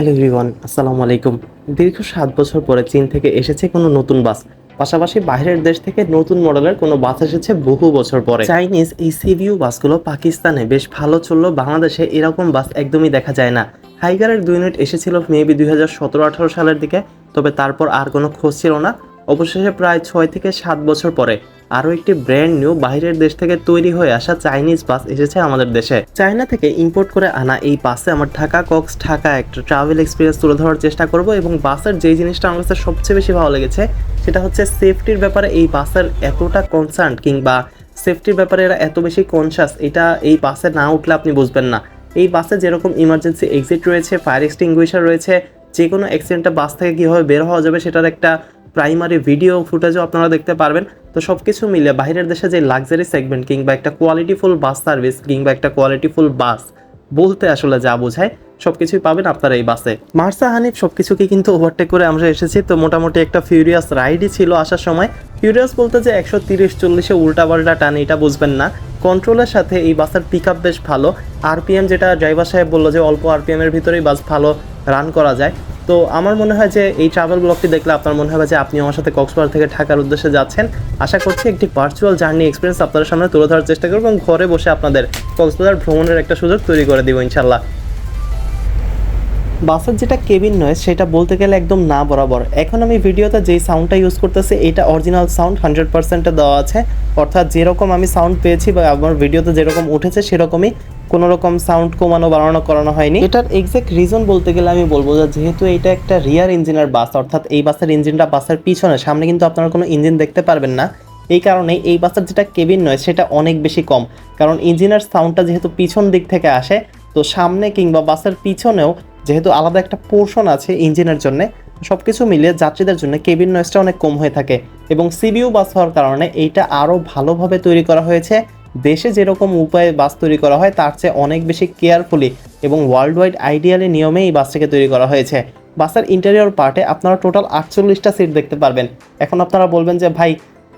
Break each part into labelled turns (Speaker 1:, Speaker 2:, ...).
Speaker 1: Hello everyone, আসসালামু আলাইকুম। দীর্ঘ সাত বছর পরে চীন থেকে এসেছে কোনো নতুন বাস। পাশাপাশি বাইরের দেশ থেকে নতুন মডেলের কোনো বাস এসেছে বহু বছর পরে। চাইনিজ এই সিভিউ বাসগুলো পাকিস্তানে বেশ ভালো চলল, বাংলাদেশে এরকম বাস একদমই দেখা যায় না। হাইগারের দুই ইউনিট এসেছিল মেবি দুই হাজার সতেরো আঠারো সালের দিকে, তবে তারপর আর কোনো খোঁজ ছিল না। অবশেষে প্রায় ছয় থেকে সাত বছর পরে আরও একটি ব্র্যান্ড নিউ বাইরের দেশ থেকে তৈরি হয়ে আসা চাইনিজ বাস এসেছে আমাদের দেশে। চায়না থেকে ইম্পোর্ট করে আনা এই বাসে আমার ঢাকা কক্স ঢাকা একটা ট্রাভেল এক্সপিরিয়েন্স তুলে ধরার চেষ্টা করব এবং বাসের যেই জিনিসটা আমার কাছে সবচেয়ে বেশি ভালো লেগেছে সেটা হচ্ছে সেফটির ব্যাপারে এই বাসের এতটা কনসার্ন কিংবা সেফটির ব্যাপারে এরা এত বেশি কনসাস এটা এই বাসে না উঠলে আপনি বুঝবেন না। এই বাসে যেরকম ইমার্জেন্সি এক্সিট রয়েছে ফায়ার এক্সটিংগুইশার রয়েছে যে কোনো অ্যাক্সিডেন্টে বাস থেকে কীভাবে বের হওয়া যাবে সেটার একটা প্রাইমারি ভিডিও ফুটেজও আপনারা দেখতে পারবেন। তো সব কিছু মিলে বাইরের দেশে যে লাক্সারি সেগমেন্ট কিংবা একটা কোয়ালিটিফুল বাস সার্ভিস কিংবা একটা কোয়ালিটিফুল বাস বলতে আসলে যা বোঝায় সব কিছুই পাবেন আপনারা এই বাসে মার্সা হানিফ সব কিছুকে কিন্তু ওভারটেক করে আমরা এসেছি। তো মোটামুটি একটা ফিউরিয়াস রাইডই ছিল আসার সময়। ফিউরিয়াস বলতে যে একশো তিরিশ চল্লিশে উল্টা পাল্টা টান, এটা বুঝবেন না। কন্ট্রোলের সাথে এই বাসের পিক বেশ ভালো। আরপিএম যেটা ড্রাইভার সাহেব বলল যে অল্প আরপিএম এর ভিতরেই বাস ভালো রান করা যায়। তো আমার মনে হয় যে এই ট্রাভেল ব্লগটি দেখলে আপনার মনে হবে যে আপনি আমার সাথে কক্সবাজার থেকে ঢাকার উদ্দেশ্যে যাচ্ছেন। আশা করছি একটি ভার্চুয়াল জার্নি এক্সপিরিয়েন্স আপনাদের সামনে তুলে ধরার চেষ্টা করব এবং ঘরে বসে আপনাদের কক্সবাজার ভ্রমণের একটা সুযোগ তৈরি করে দিব ইনশাল্লাহ বাসের যেটা কেবিন নয় সেটা বলতে গেলে একদম না বরাবর। এখন আমি ভিডিওতে যেই সাউন্ডটা ইউজ করতেছি, এটা অরিজিনাল সাউন্ড হান্ড্রেড পার্সেন্টে দেওয়া আছে। অর্থাৎ যেরকম আমি সাউন্ড পেয়েছি বা আমার ভিডিওতে যেরকম উঠেছে, সেরকমই কোনো রকম সাউন্ড কমানো, বাড়ানো, করানো হয়নি। এটার এক্সাক্ট রিজন বলতে গেলে আমি বলব যে, যেহেতু এটা একটা রিয়ার ইঞ্জিনের বাস, অর্থাৎ এই বাসের ইঞ্জিনটা বাসের পিছনে, সামনে কিন্তু আপনারা কোনো ইঞ্জিন দেখতে পারবেন না। এই কারণে এই বাসের যেটা কেবিন নয় সেটা অনেক বেশি কম। কারণ ইঞ্জিনের সাউন্ডটা যেহেতু পিছন দিক থেকে আসে, তো সামনে কিংবা বাসের পিছনেও যেহেতু আলাদা একটা পোর্শন আছে ইঞ্জিনের জন্য সব কিছু মিলিয়ে যাত্রীদের জন্য কেবিন নয়েসটা অনেক কম হয়ে থাকে এবং সিবিউ বাস হওয়ার কারণে এইটা আরও ভালোভাবে তৈরি করা হয়েছে। দেশে যেরকম উপায়ে বাস তৈরি করা হয়, তার চেয়ে অনেক বেশি কেয়ারফুলি এবং ওয়ার্ল্ড ওয়াইড আইডিয়ালি নিয়মে এই বাসটাকে তৈরি করা হয়েছে। বাসের ইন্টেরিয়র পার্টে আপনারা টোটাল আটচল্লিশটা সিট দেখতে পারবেন। এখন আপনারা বলবেন যে, ভাই,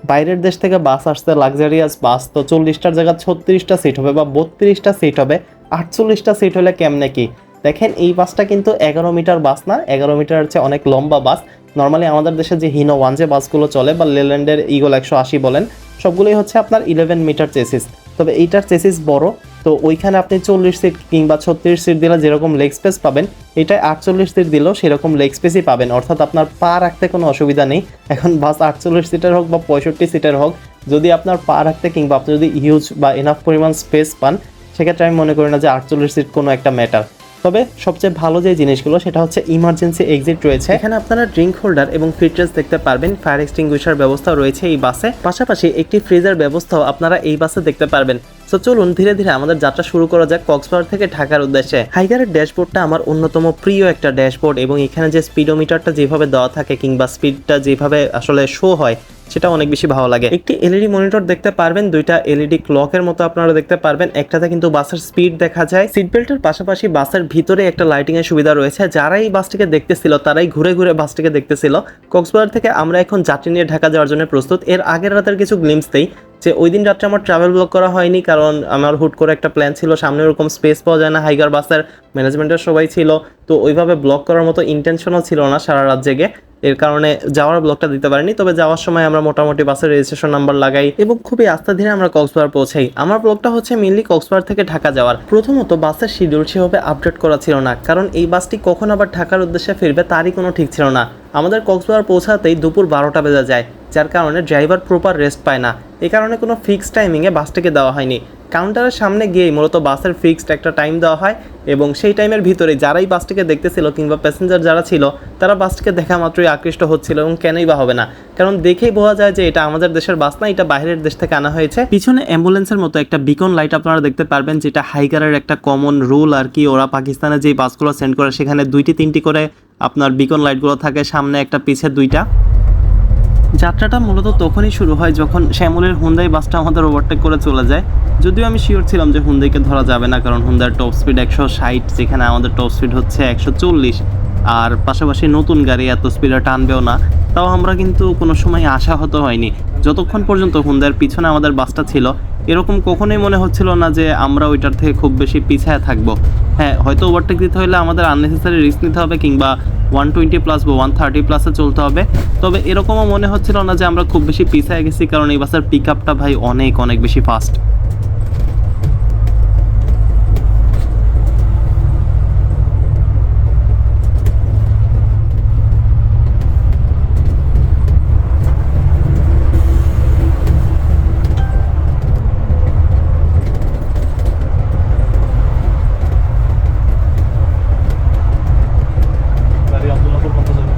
Speaker 1: বাইরের দেশ থেকে বাস আসতে লাক্সারিয়াস বাস তো চল্লিশটার জায়গায় ছত্রিশটা সিট হবে বা বত্রিশটা সিট হবে। আটচল্লিশটা সিট হলে কেমনে কি? দেখেন, এই বাসটা কিন্তু এগারো মিটার বাস না, এগারো মিটার চেয়ে অনেক লম্বা বাস। নর্মালি আমাদের দেশে যে হিনো ওয়ান যে বাসগুলো চলে বা লেল্যান্ডের ইগল একশো আশি বলেন, সবগুলোই হচ্ছে আপনার ইলেভেন মিটার চেসিস তবে এইটার চেসিস বড়, তো ওইখানে আপনি চল্লিশ সিট কিংবা ছত্রিশ সিট দিলে যেরকম লেগ স্পেস পাবেন এটায় আটচল্লিশ সিট দিলেও সেরকম লেগ স্পেসই পাবেন। অর্থাৎ আপনার পা রাখতে কোনো অসুবিধা নেই। এখন বাস আটচল্লিশ সিটের হোক বা পঁয়ষট্টি সিটের হোক, যদি আপনার পা রাখতে কিংবা আপনি যদি ইউজ বা এনাফ পরিমাণ স্পেস পান, সেক্ষেত্রে আমি মনে করি না যে আটচল্লিশ সিট কোনো একটা ম্যাটার তবে সবচেয়ে ভালো যে জিনিসগুলো, সেটা হচ্ছে ইমার্জেন্সি এক্সিট রয়েছে। এখানে আপনারা ড্রিঙ্ক হোল্ডার এবং ফিটনেস দেখতে পারবেন। ফায়ার এক্সটিংগুইশার ব্যবস্থা রয়েছে এই বাসে। পাশাপাশি একটি ফ্রিজের ব্যবস্থাও আপনারা এই বাসে দেখতে পারবেন। তো চলুন ধীরে ধীরে আমাদের যাত্রা শুরু করা যাক কক্সবাজার থেকে ঢাকার উদ্দেশ্যে। হাইগারের ড্যাশবোর্ডটা আমার অন্যতম প্রিয় একটা ড্যাশবোর্ড এবং এখানে যে স্পিডোমিটারটা যেভাবে দেওয়া থাকে কিংবা স্পিডটা যেভাবে আসলে শো হয় সেটা অনেক বেশি ভালো লাগে। একটি এলইডি মনিটর দেখতে পারবেন, দুইটা এলইডি ক্লকের মতো আপনারা দেখতে পারবেন, একটাতে কিন্তু বাসের স্পিড দেখা যায়। সিট বেল্টের পাশাপাশি বাসের ভিতরে একটা লাইটিং এর সুবিধা রয়েছে। যারা এই বাসটিকে দেখতেছিল, তারাই ঘুরে ঘুরে বাসটিকে দেখতেছিল। কক্সবাজার থেকে আমরা এখন যাত্রী নিয়ে ঢাকা যাওয়ার জন্য প্রস্তুত। এর আগের রাতের কিছু গ্লিমস দেই। যে ওই দিন রাত্রে আমার ট্রাভেল ব্লক করা হয়নি, কারণ আমার হুট করে একটা প্ল্যান ছিল, সামনে ওরকম স্পেস পাওয়া যায় না হাইগার বাসের ম্যানেজমেন্টের সবাই ছিল, তো ওইভাবে ব্লক করার মতো ইন্টেনশনও ছিল না সারা রাত জেগে। এর কারণে যাওয়ার ব্লকটা দিতে পারিনি। তবে যাওয়ার সময় আমরা মোটামুটি বাসের রেজিস্ট্রেশন নাম্বার লাগাই এবং খুবই আস্থা ধীরে আমরা কক্সবাজার পৌঁছাই। আমার ব্লকটা হচ্ছে মেনলি কক্সবাজার থেকে ঢাকা যাওয়ার। প্রথমত বাসের শিডিউল সেভাবে আপডেট করা ছিল না, কারণ এই বাসটি কখন আবার ঢাকার উদ্দেশ্যে ফিরবে তারই কোনো ঠিক ছিল না। আমাদের কক্সবাজার পৌঁছাতেই দুপুর বারোটা বেজে যায়, যার কারণে ড্রাইভার প্রপার রেস্ট পায় না। এ কারণে কোনো ফিক্সড টাইমিংয়ে বাসটিকে দেওয়া হয়নি। কাউন্টারের সামনে গিয়েই মূলত বাসের ফিক্সড একটা টাইম দেওয়া হয় এবং সেই টাইমের ভিতরে যারাই বাসটিকে দেখতেছিল কিংবা প্যাসেঞ্জার যারা ছিল, তারা বাসটিকে দেখা মাত্রই আকৃষ্ট হচ্ছিল এবং কেনই বা হবে না। কারণ দেখেই বোঝা যায় যে এটা আমাদের দেশের বাস না, এটা বাইরের দেশ থেকে আনা হয়েছে। পিছনে অ্যাম্বুলেন্সের মতো একটা বিকন লাইট আপনারা দেখতে পারবেন, যেটা হাইকারের একটা কমন রুল আর কি। ওরা পাকিস্তানে যে বাসগুলো সেন্ড করে, সেখানে দুইটি, তিনটি করে আপনার বিকন লাইটগুলো থাকে, সামনে একটা, পিছে দুইটা। যাত্রাটা মূলত তখনই শুরু হয় যখন শ্যামলের হুন্দাই বাসটা আমাদের ওভারটেক করে চলে যায়। যদিও আমি শিওর ছিলাম যে হুন্দাইকে ধরা যাবে না, কারণ হুন্দার টপ স্পিড একশো ষাট, যেখানে আমাদের টপ স্পিড হচ্ছে একশো চল্লিশ। আর পাশাপাশি নতুন গাড়ি এত স্পিডে টানবেও না, তাও আমরা কিন্তু কোনো সময় আশাহত হয়নি। যতক্ষণ পর্যন্ত হুন্দার পিছনে আমাদের বাসটা ছিল এরকম কখনোই মনে হচ্ছিল না যে আমরা ওইটার থেকে খুব বেশি পিছায় থাকব। হ্যাঁ হয়তো ওভারটেক দিতে হলে আমাদের আননেসেসারি রিস্ক নিতে হবে কিংবা ওয়ান টোয়েন্টি প্লাস বা ওয়ান থার্টি প্লাসে চলতে হবে। তবে এরকমও মনে হচ্ছিল না যে আমরা খুব বেশি পিছায় গেছি, কারণ এই বাসের পিক আপটা ভাই অনেক অনেক বেশি ফাস্ট
Speaker 2: গাড়ি আব্দুল্লাপুর কত যাবে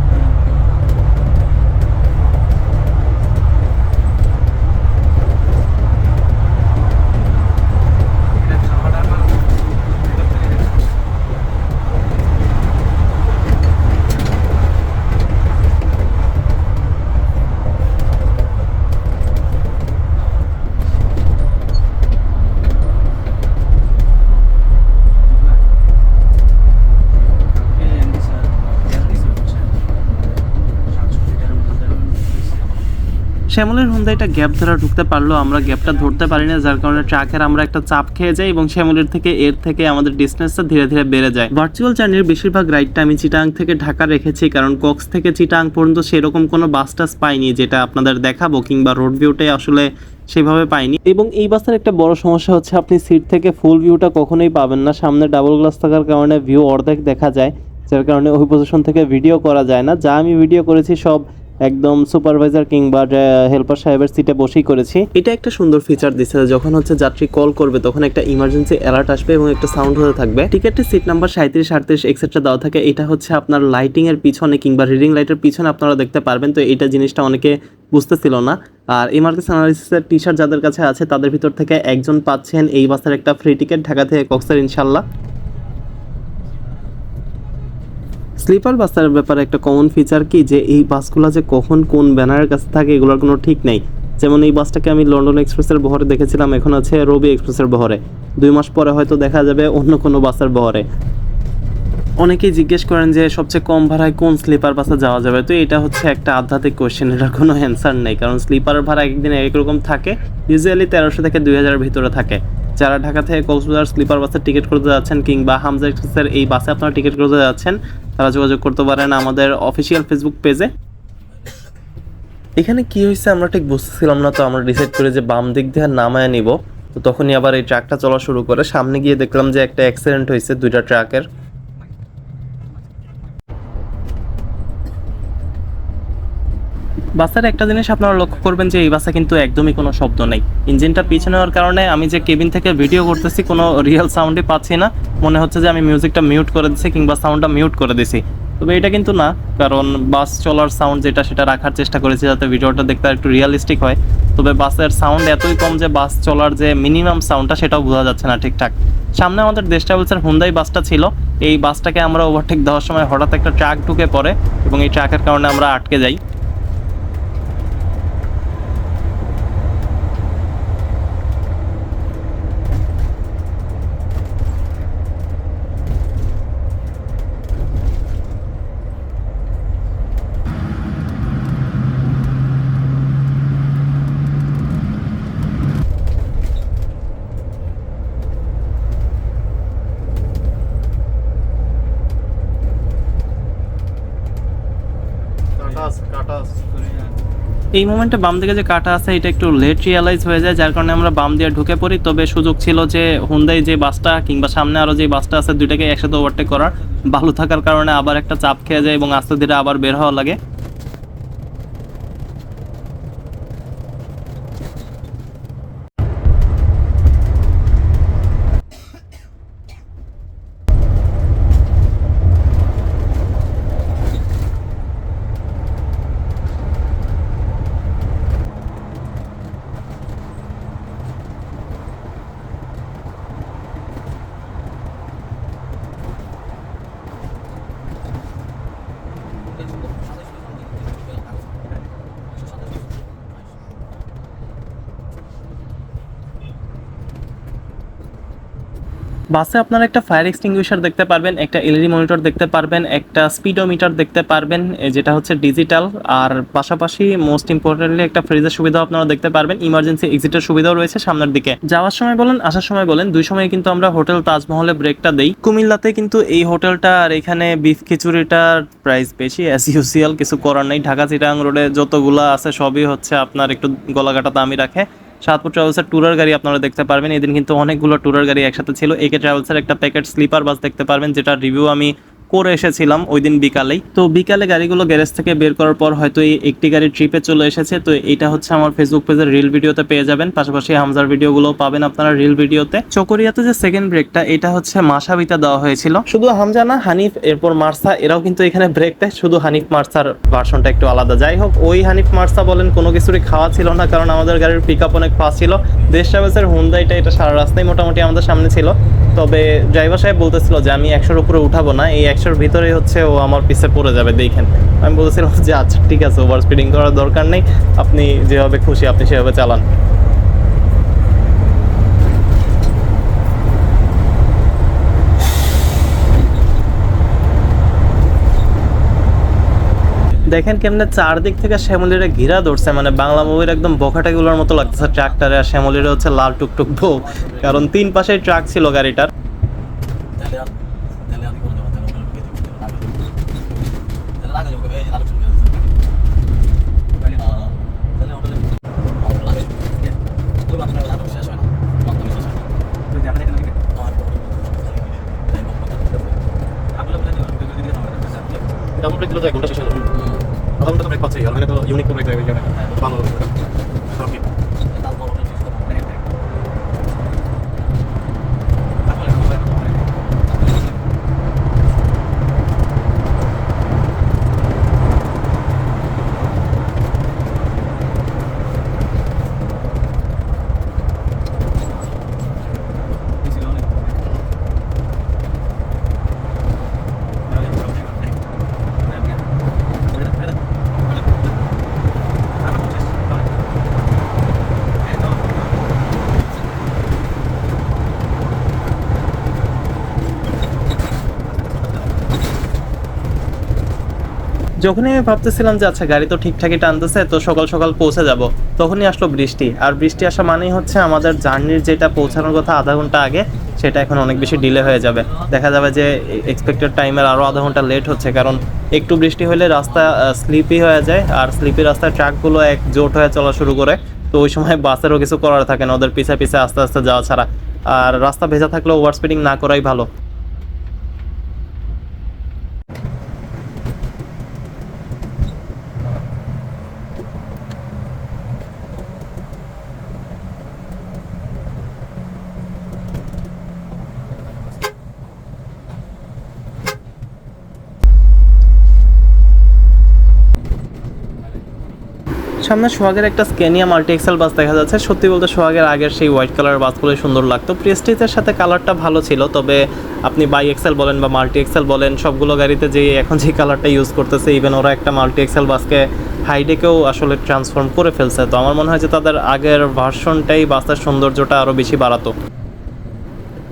Speaker 1: শ্যামলের হুন্দাইটা গ্যাপ ধরা ঢুকতে পারল, আমরা গ্যাপটা ধরতে পারি না, যার কারণে ট্রাকের আমরা একটা চাপ খেয়ে যাই এবং শ্যামলের থেকে, এর থেকে আমাদের ডিস্টেন্সটা ধীরে ধীরে বেড়ে যায়। ভার্চুয়াল জার্নির বেশিরভাগ রাইডটা আমি চিটাং থেকে ঢাকা রেখেছি, কারণ কক্স থেকে চিটাং পর্যন্ত সেরকম কোনো বাস টাস পাইনি, যেটা আপনাদের দেখাবো, কিংবা রোড ভিউটাই আসলে সেভাবে পাইনি। এবং এই বাসের একটা বড় সমস্যা হচ্ছে, আপনি সিট থেকে ফুল ভিউটা কখনোই পাবেন না, সামনে ডাবল গ্লাস থাকার কারণে ভিউ অর্ধেক দেখা যায়, যার কারণে ওই পজিশন থেকে ভিডিও করা যায় না। যা আমি ভিডিও করেছি, সব একদম সুপারভাইজার কিংবা হেল্পার সাহেবের সিটে বসেই করেছি। এটা একটা সুন্দর ফিচার দিচ্ছে যখন হচ্ছে যাত্রী কল করবে, তখন একটা ইমার্জেন্সি অ্যালার্ট আসবে এবং একটা সাউন্ড হতে থাকবে। টিকেটের সিট নাম্বার সাঁত্রিশ আটত্রিশ এক্সেট্রা দেওয়া থাকে। এটা হচ্ছে আপনার লাইটিং এর পিছনে কিংবা রিডিং লাইটের পিছনে আপনারা দেখতে পারবেন। তো এটা জিনিসটা অনেকে বুঝতেছিল না। আর ইমার্জেন্সি অ্যানালিসিসের টি শার্ট যাদের কাছে আছে, তাদের ভিতর থেকে একজন পাচ্ছেন এই বাসের একটা ফ্রি টিকিট ঢাকা থেকে কক্সের ইনশাল্লাহ স্লিপার বাসের ব্যাপারে একটা কমন ফিচার কি? যে এই বাসগুলো যে কখন কোন ব্যানারের কাছে থাকে, এগুলোর কোনো ঠিক নেই। যেমন এই বাসটাকে আমি লন্ডন এক্সপ্রেসের বহরে দেখেছিলাম, এখন আছে রবি এক্সপ্রেসের বহরে। দুই মাস পরে হয়তো দেখা যাবে অন্য কোনো বাসের বহরে। অনেকেই জিজ্ঞেস করেন যে সবচেয়ে কম ভাড়ায় কোন স্লিপার বাসে যাওয়া যাবে? তো এটা হচ্ছে একটা আধ্যাত্মিক কোয়েশ্চেন এটার কোনো অ্যান্সার নেই। কারণ স্লিপার ভাড়া একদিন একরকম থাকে। ইউজুয়ালি তেরোশো থেকে দুই হাজারের ভিতরে থাকে। যারা ঢাকা থেকে কক্সবাজার স্লিপার বাসের টিকিট করতে যাচ্ছেন কিংবা হামজা এক্সপ্রেসের এই বাসে আপনারা টিকিট করতে যাচ্ছেন, তারা যোগাযোগ করতে পারেন আমাদের অফিসিয়াল ফেসবুক পেজে এখানে কি হয়েছে আমরা ঠিক বুঝতেছিলাম না, তো আমরা ডিসাইড করে যে বাম দিক দিয়ে নামায় নিব। তো তখনই আবার এই ট্রাকটা চলা শুরু করে। সামনে গিয়ে দেখলাম যে একটা অ্যাক্সিডেন্ট হয়েছে দুইটা ট্রাকের বাসের একটা জিনিস আপনারা লক্ষ্য করবেন যে এই বাসে কিন্তু একদমই কোনো শব্দ নেই। ইঞ্জিনটা পিছনে হওয়ার কারণে আমি যে কেবিন থেকে ভিডিও করতেছি কোনো রিয়েল সাউন্ডই পাচ্ছি না। মনে হচ্ছে যে আমি মিউজিকটা মিউট করে দিছি কিংবা সাউন্ডটা মিউট করে দিছি। তবে এটা কিন্তু না, কারণ বাস চলার সাউন্ড যেটা সেটা রাখার চেষ্টা করেছি যাতে ভিডিওটা দেখতে একটু রিয়েলিস্টিক হয়। তবে বাসের সাউন্ড এতই কম যে বাস চলার যে মিনিমাম সাউন্ডটা সেটাও বোঝা যাচ্ছে না ঠিকঠাক। সামনে আমাদের দেশ ট্রাভেলসের হুন্দাই বাসটা ছিল। এই বাসটাকে আমরা ওভারটেক দেওয়ার সময় হঠাৎ একটা ট্রাক ঢুকে পড়ে এবং এই ট্রাকের কারণে আমরা আটকে যাই। এই মোমেন্টে বাম দিকে যে কাটা আছে, এটা একটু লেট রিয়ালাইজ হয়ে যায়, যার কারণে আমরা বাম দিয়ে ঢুকে পড়ি। তবে সুযোগ ছিল যে হুন্দাই যে বাসটা কিংবা সামনে আরও যে বাসটা আছে, দুইটাকে একসাথে ওভারটেক করার। ভালো থাকার কারণে আবার একটা চাপ খেয়ে যায় এবং আস্তে ধীরে আবার বের হওয়া লাগে। বাসে আপনারা একটা ফায়ার এক্সটিংগুইশার দেখতে পারবেন, একটা এলইডি মনিটর দেখতে পারবেন, একটা স্পিডোমিটার দেখতে পারবেন যেটা হচ্ছে ডিজিটাল আর পাশাপাশি মোস্ট ইম্পর্টেন্টলি একটা ফ্রিজের সুবিধাও আপনারা দেখতে পারবেন ইমার্জেন্সি এক্সিটের সুবিধাও রয়েছে সামনের দিকে। যাওয়ার সময় বলেন, আসার সময় বলেন, দুই সময় কিন্তু আমরা হোটেল তাজমহলে ব্রেকটা দেই। কুমিল্লাতে কিন্তু এই হোটেলটা আর এখানে বিফ খিচুড়িটার প্রাইস বেশি অ্যাজ ইউসিয়াল কিছু করার নেই। ঢাকা চিটাং রোডে যতগুলা আছে, সবই হচ্ছে আপনার একটু গলাকাটা দামি রাখে। সাতপুর ট্রাভেলসের ট্যুরার গাড়ি আপনারা দেখতে পারবেন। এদিন কিন্তু অনেকগুলো ট্যুরার গাড়ি একসাথে ছিল। একে ট্রাভেলসের একটা প্যাকেট স্লিপার বাস দেখতে পারবেন যেটা রিভিউ আমি করে এসেছিলাম ওই দিন বিকালেই। তো বিকালে গাড়িগুলো গ্যারেজ থেকে বের করার পর হয়তো এই একটি গাড়ি ট্রিপে চলে এসেছে। তো এটা হচ্ছে আমার ফেসবুক পেজের রিল ভিডিওতে পেয়ে যাবেন। পাশাপাশি হামজার ভিডিওগুলো পাবেন আপনারা রিল ভিডিওতে চকরিয়াতে যে সেকেন্ড ব্রেকটা এটা হচ্ছে মাসাবিতা দেওয়া হয়েছিল। শুধু হামজা না, হানিফ, এরপর মার্সা, এরাও কিন্তু এখানে ব্রেক দেয়। শুধু হানিফ মার্সার ভার্সনটা একটু আলাদা। যাই হোক, ওই হানিফ মার্সা বলেন, কোনো কিছুরই খাওয়া ছিল না, কারণ আমাদের গাড়ির পিক আপ অনেক ফাস্ট ছিল। দেশ ট্রাভেলসের হুন্দাইটা এটা সারা রাস্তায় মোটামুটি আমাদের সামনে ছিল। তবে ড্রাইভার সাহেব বলতেছিল যে, আমি একশোর উপরে উঠাবো না। এই একশোর ভিতরেই হচ্ছে ও আমার পিছে পড়ে যাবে, দেখেন। আমি বলেছিলাম যে আচ্ছা ঠিক আছে ওভার স্পিডিং করার দরকার নেই, আপনি যেভাবে খুশি আপনি সেভাবে চালান। দেখেন কেমনে চারদিক থেকে শ্যামলিরে ঘিরা ধরছে মানে বাংলা মুভির একদম বখাটাগুলোর মতো লাগতেছে ট্রাক্টরে, আর শ্যামলিরে হচ্ছে লাল টুকটুক বউ। কারণ তিন পাশে ট্রাক ছিল গাড়িটার
Speaker 3: তাহলে আর তাহলে আমি করে দেবো তাহলে ওগুলো পেয়ে দেবো তাহলে লাগা যাবে এই আলোচনা করে তাহলে তাহলে ওটা আমার লাগে ওই আপনার আলো শেষ হয় না মাত্র শেষ হয় যদি আমরা এখানে আর আপনারা বলেন
Speaker 2: ব্রেক দিলে তো এক ঘণ্টা শেষ আধা ঘণ্টা তো ব্রেক পাচ্ছি আর তো ইউনিক ব্রেক দেবে এখানে ভালো ওকে
Speaker 3: তারপর ওটা ঠিক করতে হবে
Speaker 1: যখনই আমি ভাবতেছিলাম যে আচ্ছা গাড়ি তো ঠিকঠাকই টানতেছে, তো সকাল সকাল পৌঁছে যাব, তখনই আসলো বৃষ্টি। আর বৃষ্টি আসা মানেই হচ্ছে আমাদের জার্নির যেটা পৌঁছানোর কথা আধা ঘণ্টা আগে, সেটা এখন অনেক বেশি ডিলে হয়ে যাবে। দেখা যাবে যে এক্সপেক্টেড টাইমের আরও আধা ঘণ্টা লেট হচ্ছে, কারণ একটু বৃষ্টি হলে রাস্তা স্লিপি হয়ে যায়, আর স্লিপি রাস্তায় ট্রাকগুলো এক জোট হয়ে চলা শুরু করে। তো ওই সময় বাসেরও কিছু করার থাকে না, ওদের পিছে পিছে আস্তে আস্তে যাওয়া ছাড়া। আর রাস্তা ভেজা থাকলে ওভার স্পিডিং না করাই ভালো। সামনে সোহাগের একটা স্কেনিয়া মাল্টি এক্সেল বাস দেখা যাচ্ছে। সত্যি বলতে সোহাগের আগের সেই হোয়াইট কালার বাসগুলো সুন্দর লাগতো। প্রেস্টিজের সাথে কালারটা ভালো ছিল, তবে আপনি বাই এক্সেল বলেন বা মাল্টি এক্সেল বলেন, সবগুলো গাড়িতে যে এখন যে কালারটা ইউজ করতেছে ইভেন ওরা একটা মাল্টি এক্সেল বাসকে হাইডেকেও আসলে ট্রান্সফর্ম করে ফেলছে। তো আমার মনে হয় যে তাদের আগের ভার্সনটাই বাসের সৌন্দর্যটা আরও বেশি বাড়াতো।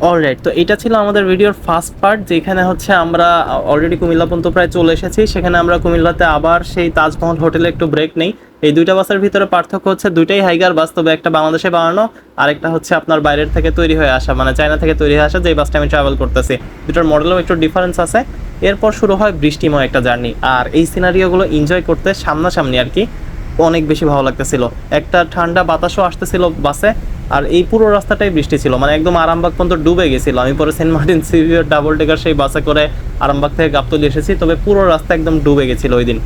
Speaker 1: অলরাইট তো এটা ছিল আমাদের ভিডিওর ফার্স্ট পার্ট যেখানে হচ্ছে আমরা অলরেডি কুমিল্লা পর্যন্ত প্রায় চলে এসেছি। সেখানে আমরা কুমিল্লাতে আবার সেই তাজমহল হোটেলে একটু ব্রেক নেই। এই দুইটা বাসের ভিতরে পার্থক্য হচ্ছে দুইটাই হাইগার বাস তবে একটা বাংলাদেশে বানানো, আরেকটা হচ্ছে আপনার বাইরের থেকে তৈরি হয়ে আসা মানে চায়না থেকে তৈরি হয়ে আসা যে বাসটা আমি ট্রাভেল করতেছি। দুটোর মডেলও একটু ডিফারেন্স আছে। এরপর শুরু হয় বৃষ্টিময় একটা জার্নি আর এই সিনারিওগুলো এনজয় করতে সামনাসামনি আর কি অনেক বেশি ভালো লাগতেছিল। একটা ঠান্ডা বাতাসও আসতেছিল বাসে, আর এই পুরো রাস্তাটাই বৃষ্টি ছিল। মানে একদম আরামবাগ পর্যন্ত ডুবে গেছিল। আমি পরে সেন্ট মার্টিন সিভিয়ার ডাবল টেকার সেই বাসে করে আরামবাগ থেকে গাবতলি এসেছি, তবে পুরো রাস্তা একদম ডুবে গেছিল ওই দিন।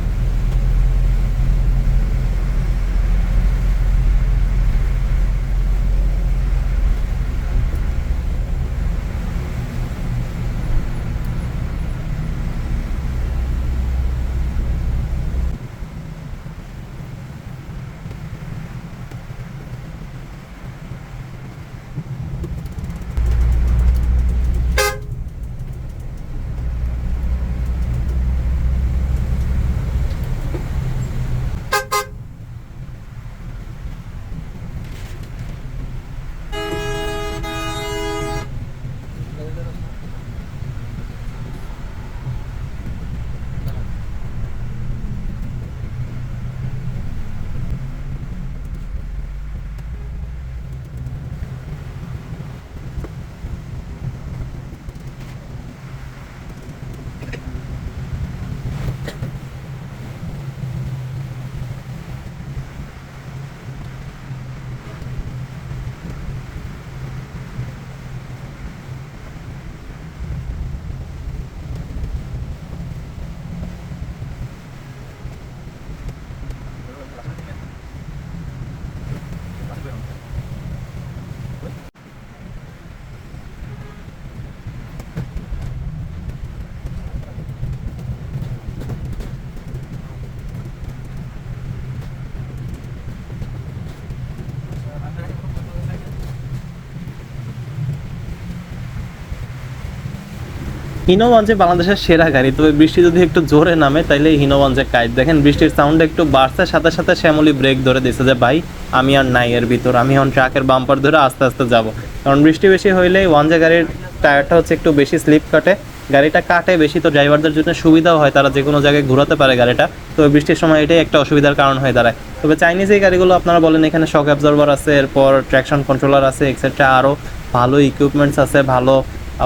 Speaker 1: হিনোগঞ্জে বাংলাদেশের সেরা গাড়ি, তবে বৃষ্টি যদি একটু জোরে নামে, তাইলে হিনোগঞ্জে কাজ। দেখেন, বৃষ্টির সাউন্ড একটু বাড়ছে, সাথে সাথে শ্যামলি ব্রেক ধরে দিছে যে, ভাই, আমি আর নাই এর ভিতর, আমি এখন ট্রাকের বাম্পার ধরে আস্তে আস্তে যাব। কারণ বৃষ্টি বেশি হইলে ওয়ানজে গাড়ির টায়ারটা হচ্ছে একটু বেশি স্লিপ কাটে। গাড়িটা কাটে বেশি, তো ড্রাইভারদের জন্য সুবিধাও হয়, তারা যে কোনো জায়গায় ঘোরাতে পারে গাড়িটা। তবে বৃষ্টির সময় এটাই একটা অসুবিধার কারণ হয়ে দাঁড়ায়। তবে চাইনিজ এই গাড়িগুলো আপনারা বলেন, এখানে শক অ্যাবজর্ভার আছে, এরপর ট্র্যাকশন কন্ট্রোলার আছে এক্সেট্রা আরও ভালো ইকুইপমেন্টস আছে, ভালো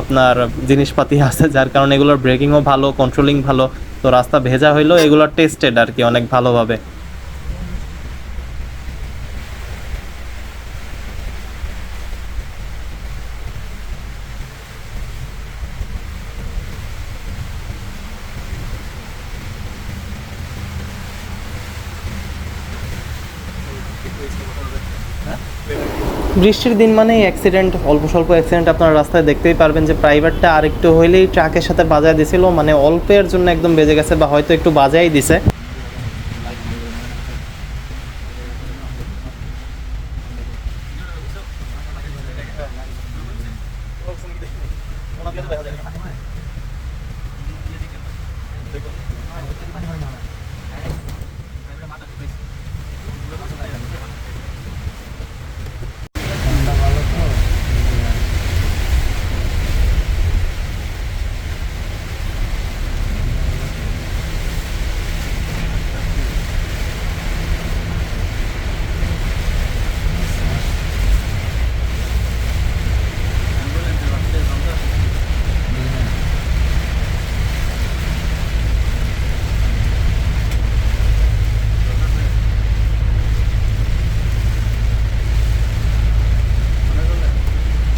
Speaker 1: আপনার জিনিসপাতি আছে, যার কারণে এগুলোর ব্রেকিংও ভালো কন্ট্রোলিং ভালো। তো রাস্তা ভেজা হইলেও এগুলো টেস্টেড আর কি, অনেক ভালোভাবে। বৃষ্টির দিন মানে অ্যাক্সিডেন্ট অল্প স্বল্প অ্যাক্সিডেন্ট আপনারা রাস্তায় দেখতেই পারবেন যে প্রাইভেটটা আরেকটু হইলেই ট্রাকের সাথে বাজায় দিছিল মানে অল্পের জন্য একদম বেজে গেছে বা হয়তো একটু বাজাই দিছে।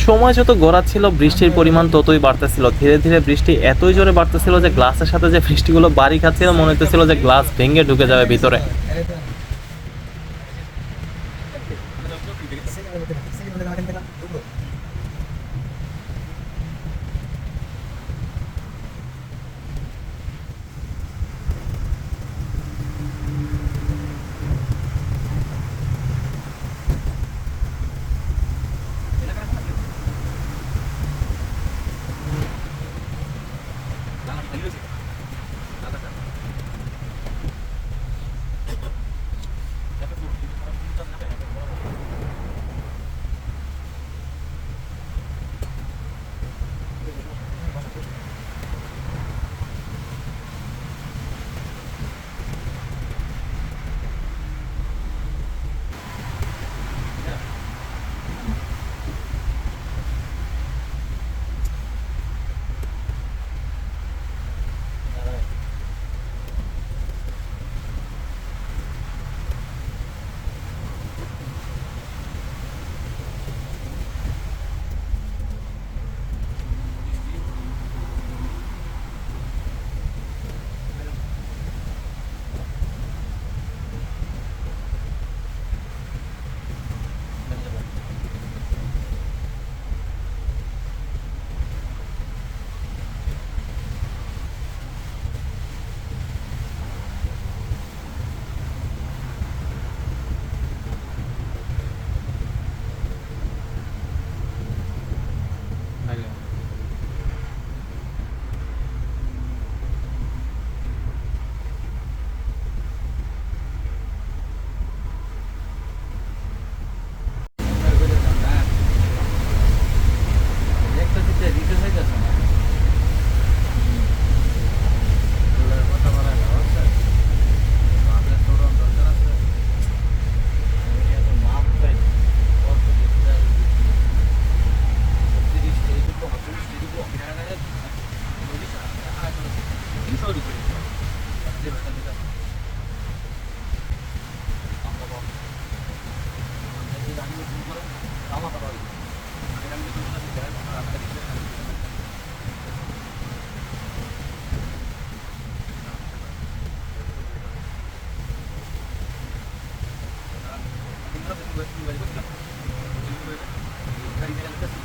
Speaker 1: সময় যত গড়াচ্ছিল, বৃষ্টির পরিমাণ ততই বাড়তেছিল। ধীরে ধীরে বৃষ্টি এতই জোরে বাড়তেছিল যে গ্লাসের সাথে যে বৃষ্টিগুলো বাড়ি খাচ্ছিল, মনে হতেছিল যে গ্লাস ভেঙে ঢুকে যাবে ভিতরে। करतात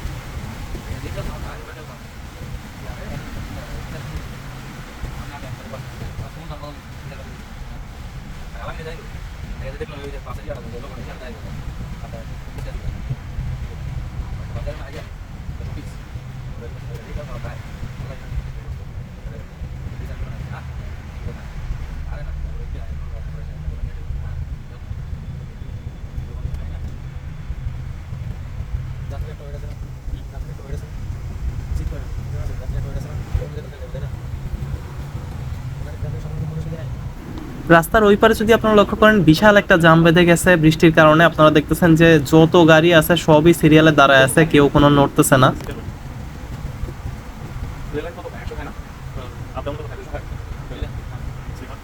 Speaker 1: রাস্তার ওই পারে যদি আপনারা লক্ষ্য করেন, বিশাল একটা জাম বেঁধে গেছে বৃষ্টির কারণে। আপনারা দেখতেছেন যে যত গাড়ি আছে, সবই সিরিয়ালে দাঁড়ায় আছে, কেউ কোনো নড়তেছে না
Speaker 2: রেল লাইন কত একশো হয় না আপ ডাউন কত হয় দুশো হয় স্লিপার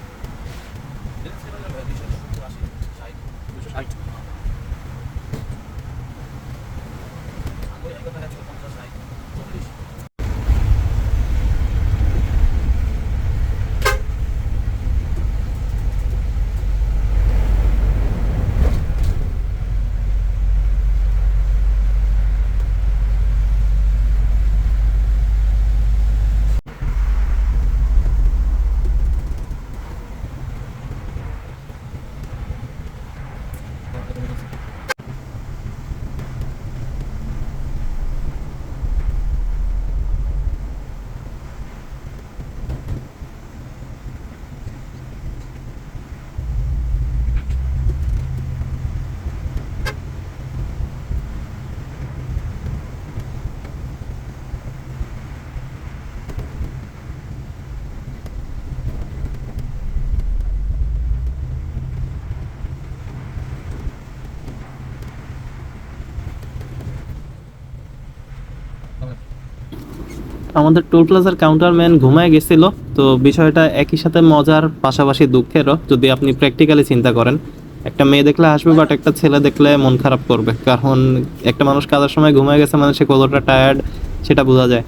Speaker 2: দুশো ষাট
Speaker 1: আমাদের টোল প্লাজার কাউন্টারম্যান ঘুমায় গেছিল, তো বিষয়টা একই সাথে মজার, পাশাপাশি দুঃখেরও, যদি আপনি প্র্যাকটিক্যালি চিন্তা করেন। একটা মেয়ে দেখলে আসবে বাট একটা ছেলে দেখলে মন খারাপ করবে। কারণ একটা মানুষ কাজের সময় ঘুমায় গেছে মানে সে কতটা টায়ার্ড সেটা বোঝা যায়।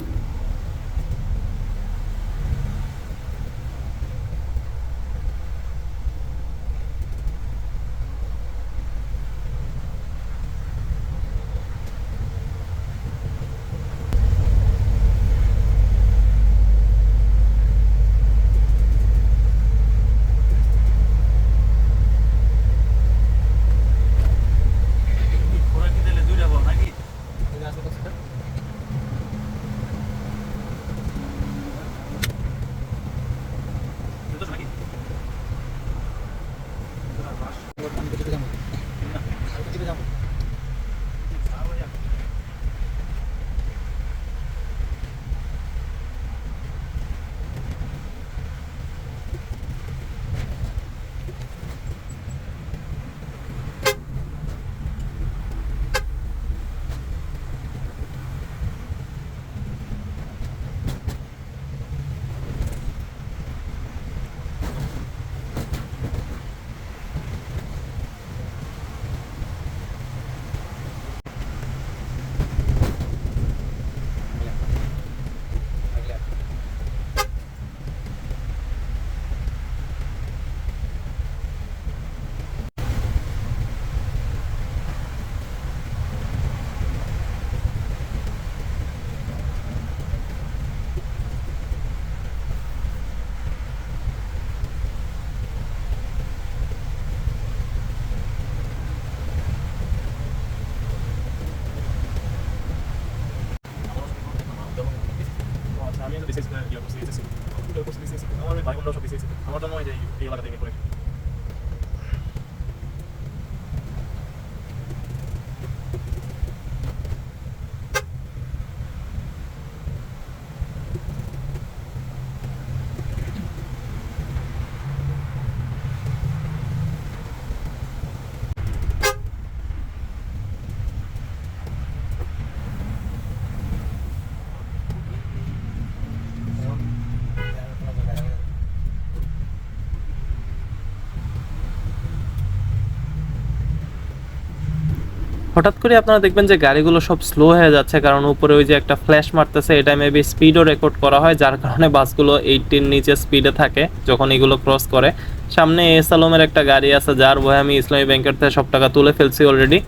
Speaker 1: হঠাৎ করে আপনারা দেখবেন যে গাড়িগুলো সব স্লো হয়ে যাচ্ছে, কারণ উপরে ওই যে একটা ফ্ল্যাশ মারতেছে এটা মেবি স্পিডও রেকর্ড করা হয়, যার কারণে বাসগুলো এইটির নিচে স্পিডে থাকে, যখন এগুলো ক্রস করে। সামনে এস আলমের একটা গাড়ি আছে, যার বয়ে আমি ইসলামী ব্যাংকের থেকে সব টাকা তুলে ফেলছি অলরেডি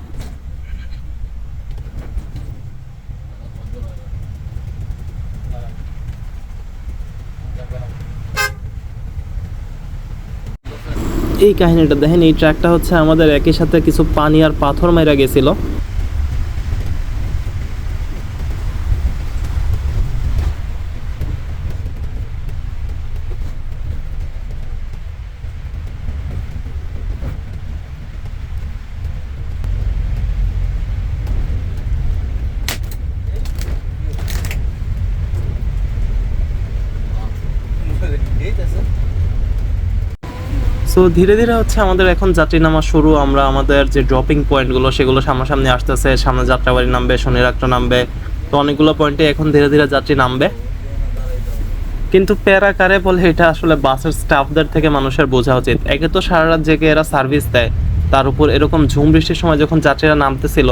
Speaker 1: এই কাহিনীটা দেখেন, এই ট্র্যাকটা হচ্ছে আমাদের একই সাথে কিছু পানি আর পাথর মাইরা গেছিল। সো ধীরে ধীরে হচ্ছে আমাদের এখন যাত্রী নামা শুরু, আমরা আমাদের যে ড্রপিং পয়েন্টগুলো সেগুলো সামনাসামনি আসতেছে, সামনে যাত্রাবাড়ি নামবে শনিরাত্র নামবে, তো অনেকগুলো পয়েন্টে এখন ধীরে ধীরে যাত্রী নামবে। কিন্তু প্যারা কারে বলে এটা আসলে বাসের স্টাফদের থেকে মানুষের বোঝা উচিত। একে তো সারা রাত জেগে এরা সার্ভিস দেয়, তার উপর এরকম ঝুম বৃষ্টির সময় যখন যাত্রীরা নামতেছিল,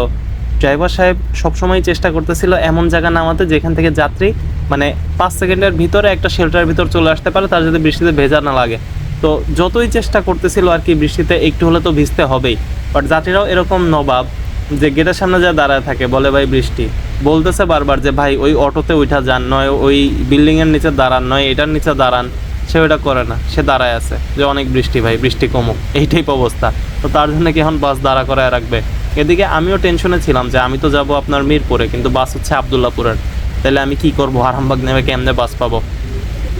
Speaker 1: ড্রাইভার সাহেব সবসময় চেষ্টা করতেছিল এমন জায়গা নামাতে যেখান থেকে যাত্রী মানে পাঁচ সেকেন্ডের ভিতরে একটা শেল্টারের ভিতর চলে আসতে পারে, তার যাতে বৃষ্টিতে ভেজা না লাগে। তো যতই চেষ্টা করতেছিল আর কি বৃষ্টিতে, একটু হলে তো ভিজতে হবেই। বাট যাত্রীরাও এরকম নবাব যে গেটের সামনে যা দাঁড়ায় থাকে, বলে ভাই বৃষ্টি। বলতেছে বারবার যে, ভাই, ওই অটোতে উঠা যান, নয়, ওই বিল্ডিংয়ের নিচে দাঁড়ান, নয়, এটার নিচে দাঁড়ান। সে ওটা করে না, সে দাঁড়ায় আছে যে, অনেক বৃষ্টি, ভাই, বৃষ্টি কমুক। এই টাইপ অবস্থা। তো তার জন্য কি এখন বাস দাঁড়া করায় রাখবে? এদিকে আমিও টেনশনে ছিলাম যে, আমি তো যাব আপনার মিরপুরে, কিন্তু বাস হচ্ছে আবদুল্লাপুরের। তাহলে আমি কি করব? আরামবাগ নেমে কেমনে বাস পাবো?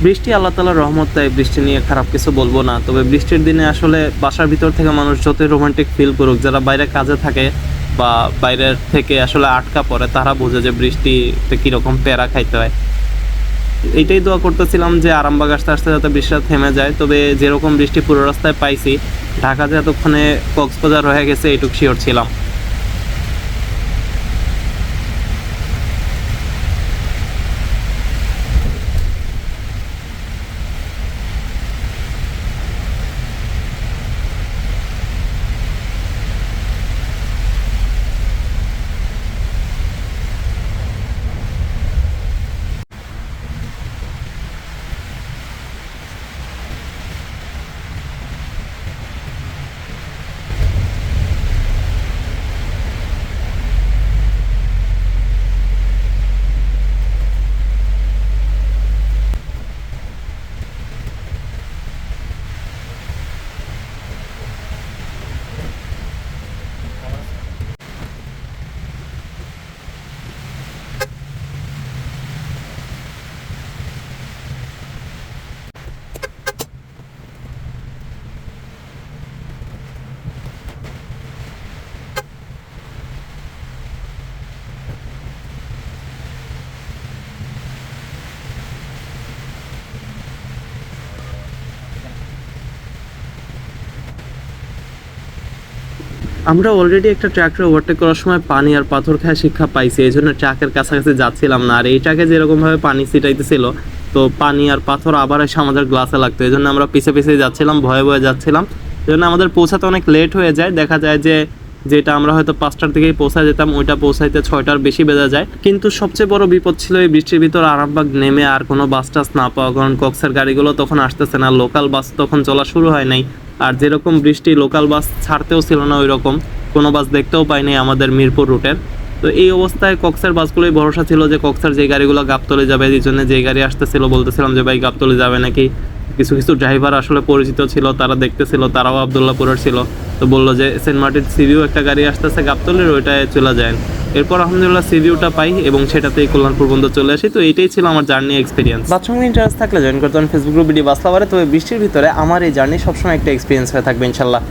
Speaker 1: বৃষ্টি, আল্লাহ তালার রহমত, তাই বৃষ্টি নিয়ে খারাপ কিছু বলব না। তবে বৃষ্টির দিনে আসলে বাসার ভিতর থেকে মানুষ যতই রোমান্টিক ফিল করুক, যারা বাইরে কাজে থাকে বা বাইরের থেকে আসলে আটকা পড়ে, তারা বোঝে যে বৃষ্টিতে কীরকম প্যারা খাইতে হয়। এইটাই দোয়া করতেছিলাম যে আরামবাগ আসতে আসতে যাতে বৃষ্টিটা থেমে যায়। তবে যেরকম বৃষ্টি পুরো রাস্তায় পাইছি ঢাকাতে এতক্ষণে কক্সবাজার হয়ে গেছে এইটুক শিওর ছিলাম। আমরা অলরেডি একটা ট্র্যাক্টর ওভারটেক করার সময় পানি আর পাথর খায় শিক্ষা পাইছি, এই জন্য ট্রাকের কাছাকাছি যাচ্ছিলাম না। আর এই ট্রাকে যেরকমভাবে পানি ছিটাইতেছিল, তো পানি আর পাথর আবার এসে আমাদের গ্লাসে লাগতো। এই জন্য আমরা পিছে পিছে যাচ্ছিলাম, ভয়ে ভয়ে যাচ্ছিলাম। এই জন্য আমাদের পৌঁছাতে অনেক লেট হয়ে যায়। দেখা যায় যে যেটা আমরা হয়তো পাঁচটার দিকেই পৌঁছায় যেতাম, ওইটা পৌঁছাইতে ছয়টার বেশি বেজে যায়। কিন্তু সবচেয়ে বড় বিপদ ছিল এই বৃষ্টির ভিতর আরামবাগ নেমে আর কোনো বাস টাস না পাওয়া। কারণ কক্সের গাড়িগুলো তখন আসতেছে না। লোকাল বাস তখন চলা শুরু হয় নাই। আর যেরকম বৃষ্টি লোকাল বাস ছাড়তেও ছিল না ওই রকম কোনো বাস দেখতেও পাইনি আমাদের মিরপুর রুটের তো এই অবস্থায় কক্সের বাসগুলোই ভরসা ছিল যে কক্সের যে গাড়িগুলো গাবতলে যাবে, এই জন্য যে গাড়ি আসতেছিল, বলতেছিলাম যে ভাই গাবতলে যাবে নাকি? কিছু কিছু ড্রাইভার আসলে পরিচিত ছিল, তারা দেখতেছিল, তারাও আবদুল্লাপুরের ছিল। তো বলল যে সেন্ট মার্টিন সিভিউ একটা গাড়ি আসতেছে গাবতলের, ওইটায় চলে যায় এরপর আলহামদুলিল্লাহ সিভিউটা পাই এবং সেটাতেই কল্যাণপুর পর্যন্ত চলে আসি। তো এটাই ছিল আমার জার্নি এক্সপিরিয়েন্স বাথরুম ইন্টারেস্ট থাকলে জয়েন করতে ফেসবুক গ্রুপ ভিডিও বাসলাবারে তবে বৃষ্টির ভিতরে আমার এই জার্নি সবসময় একটা এক্সপিরিয়েন্স হয়ে থাকবে, ইনশাল্লাহ।